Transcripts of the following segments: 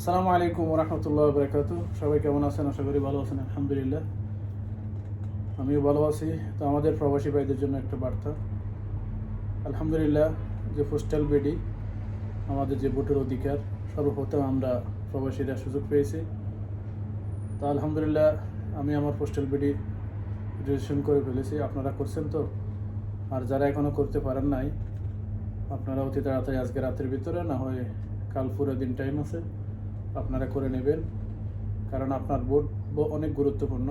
আসসালামু আলাইকুম রহমতুল্লাহ বরকাত। সবাই কেমন আছেন? আশা করি ভালো আছেন, আলহামদুলিল্লাহ। আমিও ভালো আছি। তো আমাদের প্রবাসী ভাইদের জন্য একটা বার্তা। আলহামদুলিল্লাহ, যে পোস্টাল বেডি আমাদের যে ভোটের অধিকার, সর্বপ্রথম আমরা প্রবাসীরা সুযোগ পেয়েছি। তো আলহামদুলিল্লাহ, আমি আমার পোস্টাল বেডি রেজিস্ট্রেশন করে ফেলেছি। আপনারা করছেন তো? আর যারা এখনও করতে পারেন নাই, আপনারা অতি তাড়াতাড়ি আজকে রাতের ভিতরে, না হয় কাল পুরো দিন টাইম আছে। আপনারা করে নেবেন, কারণ আপনার ভোট অনেক গুরুত্বপূর্ণ।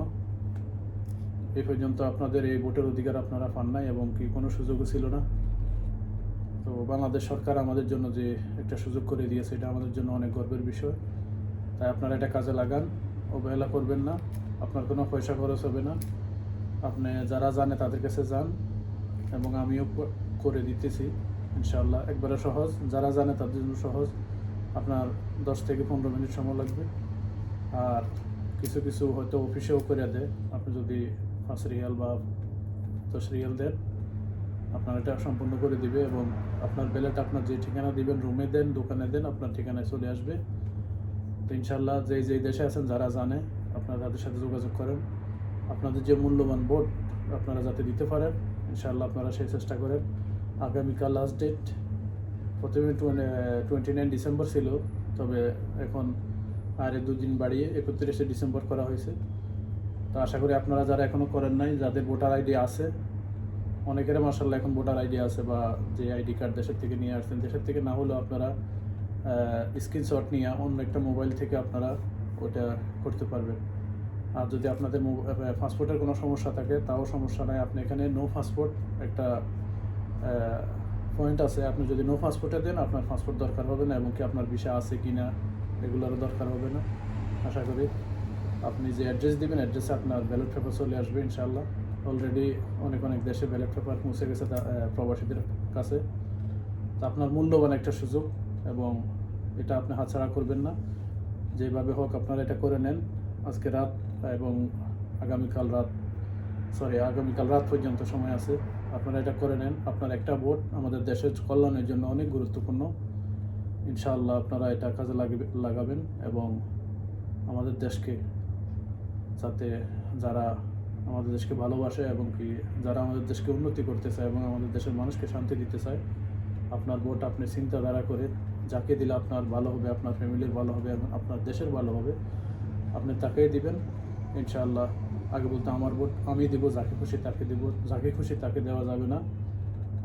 এই পর্যন্ত আপনাদের এই ভোটের অধিকার আপনারা পান নাই এবং কি কোনো সুযোগও ছিল না। তো বাংলাদেশ সরকার আমাদের জন্য যে একটা সুযোগ করে দিয়েছে, এটা আমাদের জন্য অনেক গর্বের বিষয়। তাই আপনারা এটা কাজে লাগান, অবহেলা করবেন না, আপনার কোনো পয়সা খরচ হবে না। আপনি যারা জানে তাদের কাছে যান, এবং আমিও করে দিতেছি ইনশাল্লাহ একবারে সহজ, যারা জানে তাদের জন্য সহজ। আপনার দশ থেকে পনেরো মিনিট সময় লাগবে। আর কিছু কিছু হয়তো অফিসেও করে দেয়। আপনি যদি পাঁচ রিয়াল বা দশ রিয়াল দেন, আপনার এটা সম্পূর্ণ করে দিবে এবং আপনার ব্যালেট আপনার যে ঠিকানা দিবেন রুমে দেন, দোকানে দেন, আপনার ঠিকানায় চলে আসবে। তো ইনশাল্লাহ যে যেই দেশে আছেন, যারা জানে, আপনারা তাদের সাথে যোগাযোগ করেন। আপনাদের যে মূল্যবান ভোট, আপনারা যাতে দিতে পারেন ইনশাল্লাহ আপনারা সেই চেষ্টা করেন। আগামীকাল লাস্ট ডেট প্রথমে টোয়েন্টি নাইন ডিসেম্বর ছিল, তবে এখন আর দুদিন বাড়িয়ে একত্রিশে ডিসেম্বর করা হয়েছে। তো আশা করি আপনারা যারা এখনও করেন নাই, যাদের ভোটার আইডি আছে, অনেকের মার্শাল্লাহ এখন ভোটার আইডি আছে বা যে আইডি কার্ড দেশের থেকে নিয়ে আসছেন, দেশের থেকে না হলেও আপনারা স্ক্রিনশট নিয়ে অন্য একটা মোবাইল থেকে আপনারা ওটা করতে পারবেন। আর যদি আপনাদের পাসপোর্টের কোনো সমস্যা থাকে, তাও সমস্যা নাই। আপনি এখানে নো পাসপোর্ট একটা পয়েন্ট আছে, আপনি যদি নো পাসপোর্টে দেন, আপনার পাসপোর্ট দরকার হবে না এবং কি আপনার ভিসা আছে কি না এগুলোরও দরকার হবে না। আশা করি আপনি যে অ্যাড্রেস দিবেন অ্যাড্রেসে আপনার ব্যালট পেপার চলে আসবে ইনশাল্লাহ অলরেডি অনেক অনেক দেশে ব্যালট পেপার পৌঁছে গেছে প্রবাসীদের কাছে। তা আপনার মূল্যবান একটা সুযোগ এবং এটা আপনি হাতছাড়া করবেন না। যেভাবে হোক আপনারা এটা করে নেন। আজকে রাত এবং আগামীকাল রাত সরি আগামীকাল রাত পর্যন্ত সময় আছে। আপনারা এটা করে নেন। আপনার একটা ভোট আমাদের দেশের কল্যাণের জন্য অনেক গুরুত্বপূর্ণ। ইনশাআল্লাহ আপনারা এটা কাজে লাগবে, লাগাবেন এবং আমাদের দেশকে যাতে যারা আমাদের দেশকে ভালোবাসে এবং কি যারা আমাদের দেশকে উন্নতি করতে চায় এবং আমাদের দেশের মানুষকে শান্তি দিতে চায়, আপনার ভোট আপনি চিন্তাধারা করে যাকে দিলে আপনার ভালো হবে, আপনার ফ্যামিলির ভালো হবে এবং আপনার দেশের ভালো হবে, আপনি তাকেই দিবেন। ইনশাআল্লাহ আগে বলতে, আমার ভোট আমি দেবো, যাকে খুশি তাকে দেবো, যাকে খুশি তাকে দেওয়া যাবে না।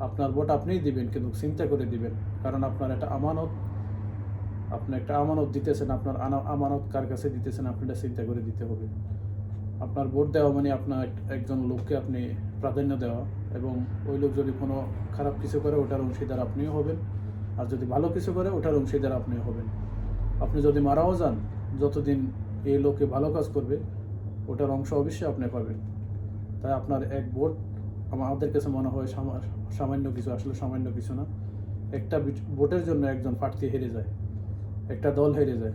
আপনার ভোট আপনিই দিবেন, কিন্তু চিন্তা করে দিবেন। কারণ আপনার একটা আমানত, আপনি একটা আমানত দিতেছেন, আপনার আমানত কার কাছে দিতেছেন আপনি এটা চিন্তা করে দিতে হবে। আপনার ভোট দেওয়া মানে আপনার এক- একজন লোককে আপনি প্রাধান্য দেওয়া এবং ওই লোক যদি কোনো খারাপ কিছু করে, ওটার অংশীদার আপনিও হবেন। আর যদি ভালো কিছু করে, ওটার অংশীদার আপনিও হবেন। আপনি যদি মারাও যান, যতদিন এই লোকে ভালো কাজ করবে ওটার অংশ অবশ্যই আপনি পাবেন। তাই আপনার এক বোর্ড, আমাদের কাছে মনে হয় সামান্য কিছু, আসলে সামান্য কিছু না। একটা ভোটের জন্য একজন প্রার্থী হেরে যায়। একটা দল হেরে যায়।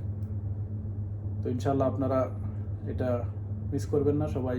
তো ইনশাল্লাহ আপনারা এটা মিস করবেন না, সবাই